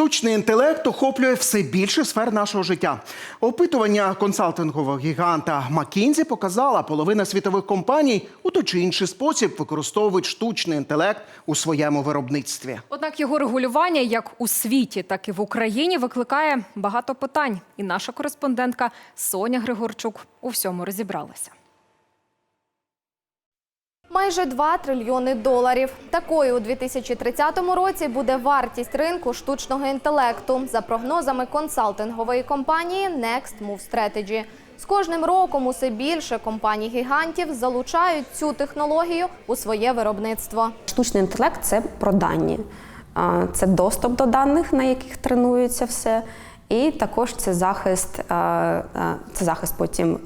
Штучний інтелект охоплює все більше сфер нашого життя. Опитування консалтингового гіганта McKinsey показала, половина світових компаній у той чи інший спосіб використовують штучний інтелект у своєму виробництві. Однак його регулювання як у світі, так і в Україні викликає багато питань. І наша кореспондентка Соня Григорчук у всьому розібралася. Майже 2 трильйони доларів. Такою у 2030 році буде вартість ринку штучного інтелекту за прогнозами консалтингової компанії Next Move Strategy. З кожним роком усе більше компаній-гігантів залучають цю технологію у своє виробництво. Штучний інтелект це про дані, це доступ до даних, на яких тренується все. І також це захист, а, а, це захист потім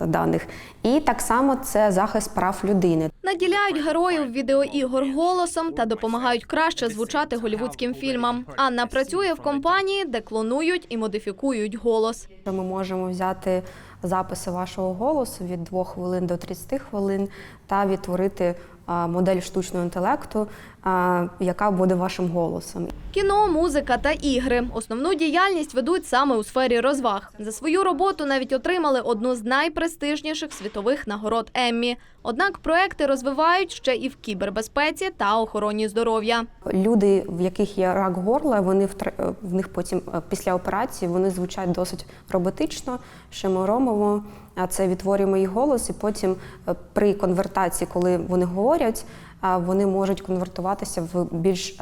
даних. І так само це захист прав людини. Наділяють героїв відеоігор голосом та допомагають краще звучати голівудським фільмам. Анна працює в компанії, де клонують і модифікують голос. Ми можемо взяти записи вашого голосу від 2 хвилин до 30 хвилин та відтворити модель штучного інтелекту, яка буде вашим голосом. Кіно, музика та ігри. Основну діяльність ведуть саме у сфері розваг. За свою роботу навіть отримали одну з найпрестижніших світових нагород Еммі. Однак проекти розвивають ще і в кібербезпеці та охороні здоров'я. Люди, в яких є рак горла, вони втр- в них потім е, після операції вони звучать досить роботично, робимо. А це відтворюємо їх голос, і потім е, при конвертації, коли вони говорять, вони можуть конвертуватися в більш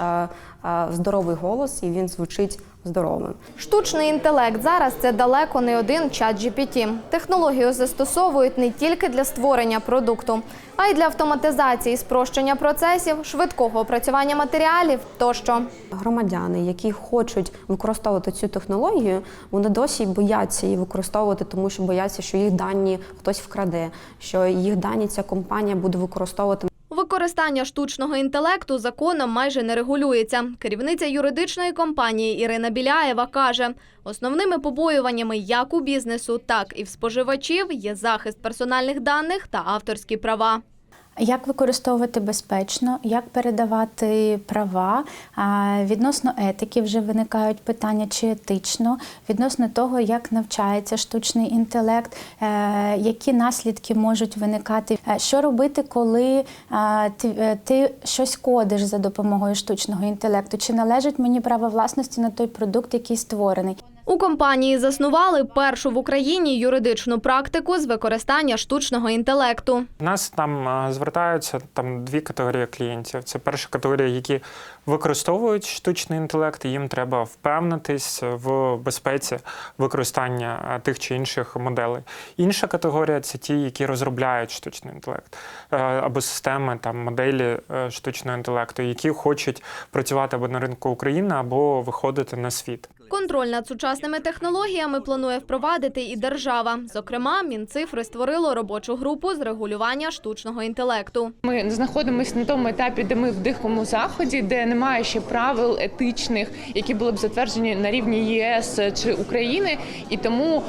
здоровий голос, і він звучить здоровим. Штучний інтелект зараз це далеко не один чат GPT. Технологію застосовують не тільки для створення продукту, а й для автоматизації, спрощення процесів, швидкого опрацювання матеріалів тощо. Громадяни, які хочуть використовувати цю технологію, вони досі бояться її використовувати, тому що бояться, що їх дані хтось вкраде, що їх дані ця компанія буде використовувати Використання штучного інтелекту законом майже не регулюється. Керівниця юридичної компанії Ірина Біляєва каже, основними побоюваннями як у бізнесу, так і в споживачів є захист персональних даних та авторські права. Як використовувати безпечно, як передавати права відносно етики вже виникають питання, чи етично, відносно того, як навчається штучний інтелект, е, які наслідки можуть виникати, Е, що робити, коли е, ти, щось кодиш за допомогою штучного інтелекту, чи належить мені право власності на той продукт, який створений. У компанії заснували першу в Україні юридичну практику з використання штучного інтелекту. У нас там е, звертаються там дві категорії клієнтів. Це перша категорія, які використовують штучний інтелект, їм треба впевнитись в безпеці використання е, тих чи інших моделей. Інша категорія це ті, які розробляють штучний інтелект е, або системи там моделі штучного інтелекту, які хочуть працювати або на ринку України, або виходити на світ. Контроль над сучасними технологіями планує впровадити і держава. Зокрема, Мінцифри створило робочу групу з регулювання штучного інтелекту. Ми знаходимося на тому етапі, де ми в дикому заході, де немає ще правил етичних, які були б затверджені на рівні ЄС чи України. І тому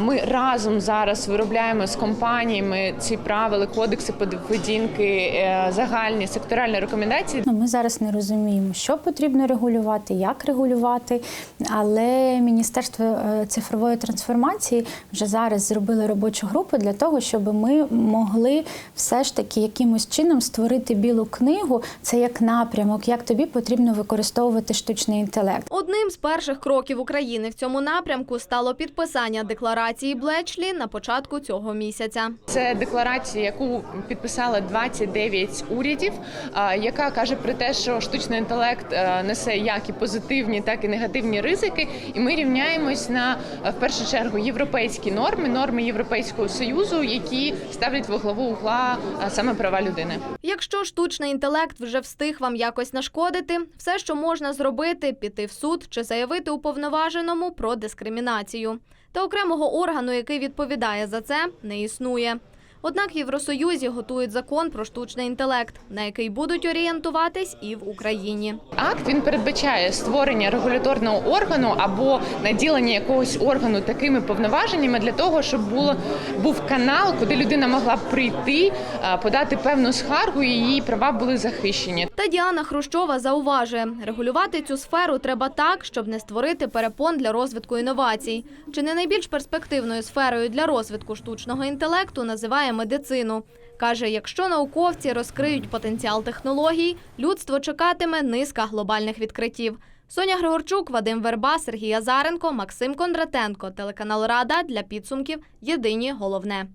ми разом зараз виробляємо з компаніями ці правила, кодекси поведінки, е, загальні секторальні рекомендації. Ну, Ми зараз не розуміємо, що потрібно регулювати, як регулювати. Але Міністерство е, цифрової трансформації вже зараз зробило робочу групу для того, щоб ми могли все ж таки якимось чином створити білу книгу. Це як напрямок, як тобі потрібно використовувати штучний інтелект. Одним з перших кроків України в цьому напрямку стало підписання декларації Блечлі на початку цього місяця. Це декларація, яку підписали 29 урядів, яка каже про те, що штучний інтелект е, несе як і позитивні, так і негативні ризики. І ми рівняємось на е, в першу чергу європейські норми, норми Європейського союзу, які ставлять во главу угла е, саме права людини. Якщо штучний інтелект вже встиг вам якось нашкодити, все, що можна зробити, піти в суд чи заявити уповноваженому про дискримінацію. Та окремого органу, який відповідає за це, не існує. Однак в Євросоюзі готують закон про штучний інтелект, на який будуть орієнтуватись і в Україні. Акт він передбачає створення регуляторного органу або наділення якогось органу такими повноваженнями для того, щоб було був канал, куди людина могла б прийти, подати певну скаргу, і її права були захищені. Та Діана Хрущова зауважує, регулювати цю сферу треба так, щоб не створити перепон для розвитку інновацій. Чи не найбільш перспективною сферою для розвитку штучного інтелекту називає медицину. Каже, якщо науковці розкриють потенціал технологій, людство чекатиме низка глобальних відкриттів. Соня Григорчук, Вадим Верба, Сергій Азаренко, Максим Кондратенко. Телеканал Рада для підсумків. Єдині головне.